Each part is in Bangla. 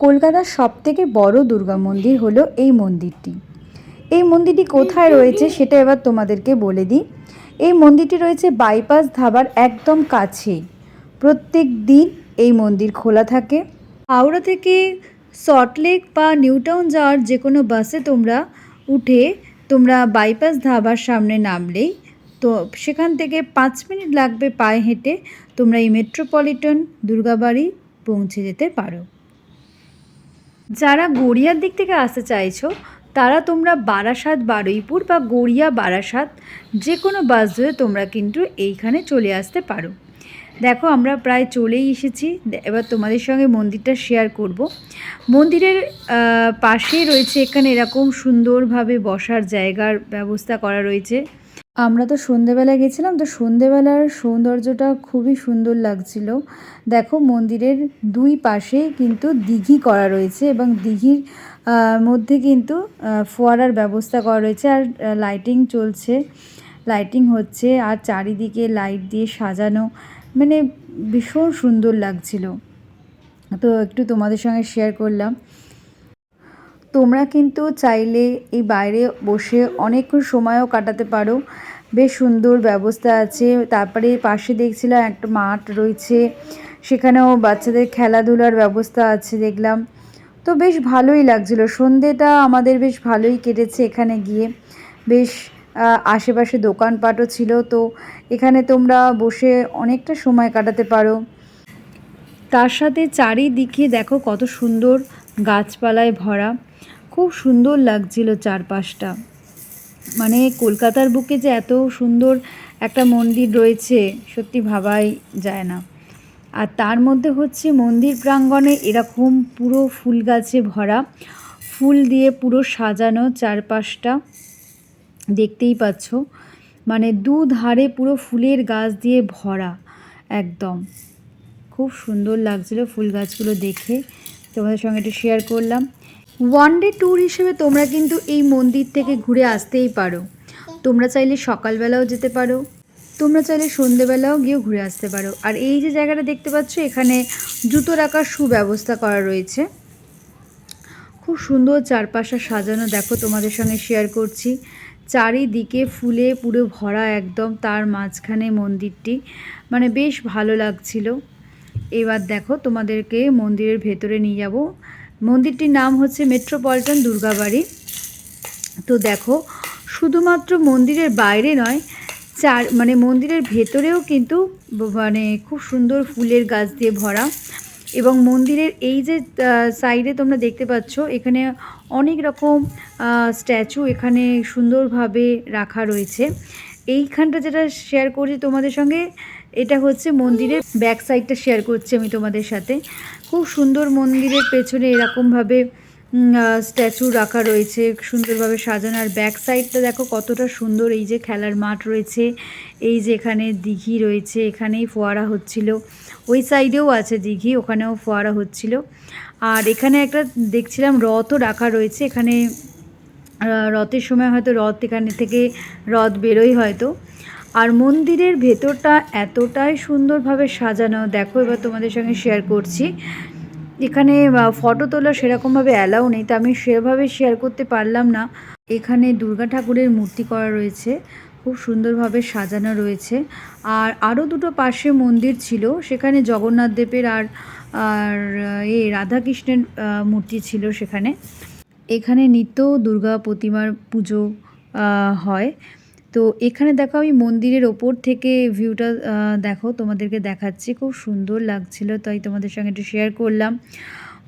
কলকাতার সবথেকে বড় দুর্গা মন্দির হলো এই মন্দিরটি। এই মন্দিরটি কোথায় রয়েছে সেটা এবার তোমাদেরকে বলে দিই। এই মন্দিরটি রয়েছে বাইপাস ধাবার একদম কাছেই প্রত্যেক দিন এই মন্দির খোলা থাকে। হাওড়া থেকে সল্টলেক বা নিউটাউন যাওয়ার যে কোনো বাসে তোমরা উঠে তোমরা বাইপাস ধাবার সামনে নামলেই তো সেখান থেকে পাঁচ মিনিট লাগবে পায়ে হেঁটে তোমরা এই মেট্রোপলিটন দুর্গাবাড়ি পৌঁছে যেতে পারো। যারা গড়িয়ার দিক থেকে আসতে চাইছো, তারা তোমরা বারাসাত, বারুইপুর বা গড়িয়া বারাসাত যে কোনো বাস ধরে তোমরা কিন্তু এইখানে চলে আসতে পারো। দেখো, আমরা প্রায় চলেই এসেছি। এবার তোমাদের সঙ্গে মন্দিরটা শেয়ার করব। মন্দিরের পাশেই রয়েছে এখানে এরকম সুন্দরভাবে বসার জায়গার ব্যবস্থা করা রয়েছে। আমরা তো সন্ধেবেলা গেছিলাম, তো সন্ধেবেলার সৌন্দর্যটা খুবই সুন্দর লাগছিল। দেখো মন্দিরের দুই পাশে কিন্তু দিঘি করা রয়েছে এবং দিঘির মধ্যে কিন্তু ফোয়ারার ব্যবস্থা করা রয়েছে আর লাইটিং চলছে। লাইটিং হচ্ছে আর চারিদিকে লাইট দিয়ে সাজানো মানে ভীষণ সুন্দর লাগছিল। তো একটু তোমাদের সঙ্গে শেয়ার করলাম। তোমরা কিন্তু চাইলে এই বাইরে বসে অনেকক্ষণ সময়ও কাটাতে পারো। বেশ সুন্দর ব্যবস্থা আছে। তারপরে পাশে দেখছিলাম একটা মাঠ রয়েছে। সেখানেও বাচ্চাদের খেলাধুলার ব্যবস্থা আছে দেখলাম। তো বেশ ভালোই লাগছিল। সন্ধেটা আমাদের বেশ ভালোই কেটেছে এখানে গিয়ে। বেশ আশেপাশে দোকানপাটও ছিল। তো এখানে তোমরা বসে অনেকটা সময় কাটাতে পারো। তার সাথে চারিদিকে দেখো কত সুন্দর গাছপালায় ভরা। খুব সুন্দর লাগছিল চারপাশটা। মানে কলকাতার বুকে যে এত সুন্দর একটা মন্দির রয়েছে, সত্যি ভাবাই যায় না। আর তার মধ্যে হচ্ছে মন্দির প্রাঙ্গণে এরকম পুরো ফুল গাছে ভরা। ফুল দিয়ে পুরো সাজানো চারপাশটা। দেখতেই পাচ্ছ। মানে দুধারে পুরো ফুলের গাছ দিয়ে ভরা, একদম। খুব সুন্দর লাগছিল ফুল গাছগুলো দেখে। তোমাদের সঙ্গে একটু শেয়ার করলাম। ওয়ান ডে ট্যুর হিসেবে তোমরা কিন্তু এই মন্দির থেকে ঘুরে আসতেই পারো। তোমরা চাইলে সকালবেলাও যেতে পারো। তোমরা চাইলে সন্ধেবেলাও গিয়েও ঘুরে আসতে পারো। আর এই যে জায়গাটা দেখতে পাচ্ছ, এখানে জুতো রাখার সুব্যবস্থা করা রয়েছে। খুব সুন্দর চারপাশে সাজানো। দেখো, তোমাদের সঙ্গে শেয়ার করছি। চারিদিকে ফুলে পুরো ভরা একদম, তার মাঝখানে মন্দিরটি। মানে বেশ ভালো লাগছিল। এবার দেখো তোমাদেরকে মন্দিরের ভেতরে নিয়ে যাব। মন্দিরটির নাম হচ্ছে মেট্রোপলিটন দুর্গাবাড়ি। তো দেখো, শুধুমাত্র মন্দিরের বাইরে নয়, চার মানে মন্দিরের ভেতরেও কিন্তু মানে খুব সুন্দর ফুলের গাছ দিয়ে ভরা। এবং মন্দিরের এই যে সাইডে তোমরা দেখতে পাচ্ছ, এখানে অনেক রকম স্ট্যাচু এখানে সুন্দরভাবে রাখা রয়েছে। এইখানটা যেটা শেয়ার করছি তোমাদের সঙ্গে, এটা হচ্ছে মন্দিরের ব্যাক সাইডটা শেয়ার করছি আমি তোমাদের সাথে। খুব সুন্দর মন্দিরের পেছনে এরকমভাবে স্ট্যাচু রাখা রয়েছে, সুন্দরভাবে সাজানো। আর ব্যাক সাইডটা দেখো কতটা সুন্দর, এই যে খেলার মাঠ রয়েছে, এই যে এখানে দিঘি রয়েছে, এখানেই ফোয়ারা হচ্ছিল। ওই সাইডেও আছে দিঘি, ওখানেও ফোয়ারা হচ্ছিল। আর এখানে একটা দেখছিলাম রথও রাখা রয়েছে, এখানে রথের সময় হয়তো রথ এখানে থেকে রথ বেরোয় হয়তো। আর মন্দিরের ভেতরটা এতটাই সুন্দরভাবে সাজানো, দেখো এবার তোমাদের সঙ্গে শেয়ার করছি। এখানে ফটো তোলা সেরকমভাবে অ্যালাউ নেই, তো আমি সেভাবে শেয়ার করতে পারলাম না। এখানে দুর্গা ঠাকুরের মূর্তি করা রয়েছে, খুব সুন্দরভাবে সাজানো রয়েছে। আর আরও দুটো পাশে মন্দির ছিল, সেখানে জগন্নাথ দেবের আর আর, এ রাধাকৃষ্ণের মূর্তি ছিল সেখানে। এখানে নিত্য দুর্গা প্রতিমার পুজো হয়। তো এখানে দেখো আমি মন্দিরের ওপর থেকে ভিউটা দেখো, তোমাদেরকে দেখাচ্ছি। খুব সুন্দর লাগছিল, তাই তোমাদের সঙ্গে একটু শেয়ার করলাম।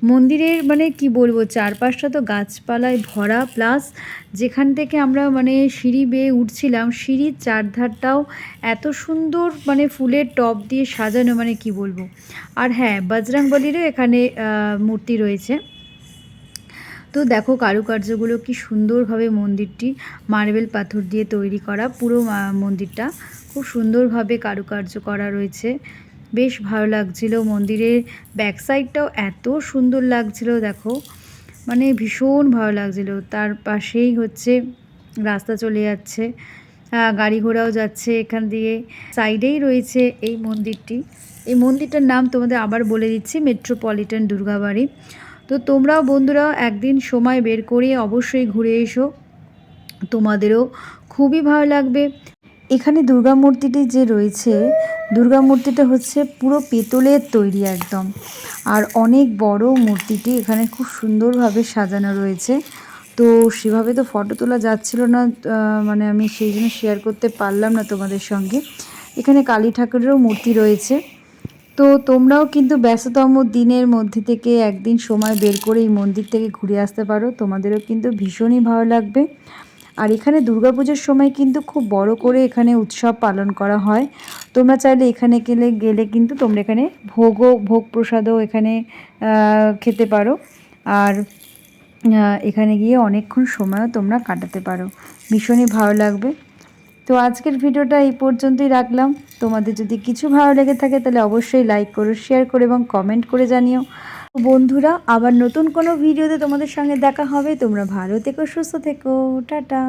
মন্দিরের মানে কি বলব, চারপাশটা তো গাছপালায় ভরা প্লাস যেখান থেকে আমরা মানে সিঁড়ি বেয়ে উঠছিলাম, সিঁড়ির চারধারটাও এত সুন্দর মানে ফুলের টব দিয়ে সাজানো মানে কি বলব। আর হ্যাঁ বজরংবলিরও এখানে মূর্তি রয়েছে। তো দেখো কারুকার্যগুলো কি সুন্দরভাবে মন্দিরটি মার্বেল পাথর দিয়ে তৈরি করা, পুরো মন্দিরটা। খুব সুন্দরভাবে কারুকার্য করা রয়েছে। বেশ ভালো লাগছিল মন্দিরের ব্যাক সাইডটাও এত সুন্দর লাগছিল, দেখো। মানে ভীষণ ভালো লাগছিল। তার পাশেই হচ্ছে রাস্তা চলে যাচ্ছে। গাড়ি ঘোড়াও যাচ্ছে এখান দিয়ে। সাইডেই রয়েছে এই মন্দিরটি। এই মন্দিরটার নাম তোমাদের আবার বলে দিচ্ছি, মেট্রোপলিটন দুর্গাবাড়ি। তো তোমরাও বন্ধুরাও একদিন সময় বের করে অবশ্যই ঘুরে এসো। তোমাদেরও খুবই ভালো লাগবে। এখানে দুর্গা মূর্তিটি যে রয়েছে, দুর্গা মূর্তিটা হচ্ছে পুরো পেতলের তৈরি একদম। আর অনেক বড় মূর্তিটি এখানে খুব সুন্দরভাবে সাজানো রয়েছে। তো সেভাবে তো ফটো তোলা যাচ্ছিল না মানে আমি সেই জন্য শেয়ার করতে পারলাম না তোমাদের সঙ্গে। এখানে কালী ঠাকুরেরও মূর্তি রয়েছে। তো তোমরাও কিন্তু ব্যস্ততম দিনের মধ্যে থেকে একদিন সময় বের করে এই মন্দির থেকে ঘুরে আসতে পারো। তোমাদেরও কিন্তু ভীষণই ভালো লাগবে। আর এখানে দুর্গাপুজোর সময় কিন্তু খুব বড় করে এখানে উৎসব পালন করা হয়। তোমরা চাইলে এখানে গেলে গেলে কিন্তু তোমরা এখানে ভোগও, ভোগ প্রসাদও এখানে খেতে পারো। আর এখানে গিয়ে অনেকক্ষণ সময়ও তোমরা কাটাতে পারো। ভীষণই ভালো লাগবে। তো আজকের ভিডিওটা এই পর্যন্তই রাখলাম। তোমাদের যদি কিছু ভালো লেগে থাকে তাহলে অবশ্যই লাইক করো শেয়ার করো এবং কমেন্ট করে জানিও। বন্ধুরা, আবার নতুন কোনো ভিডিওতে তোমাদের সঙ্গে দেখা হবে। তোমরা ভালো থেকো, সুস্থ থেকো। টাটা।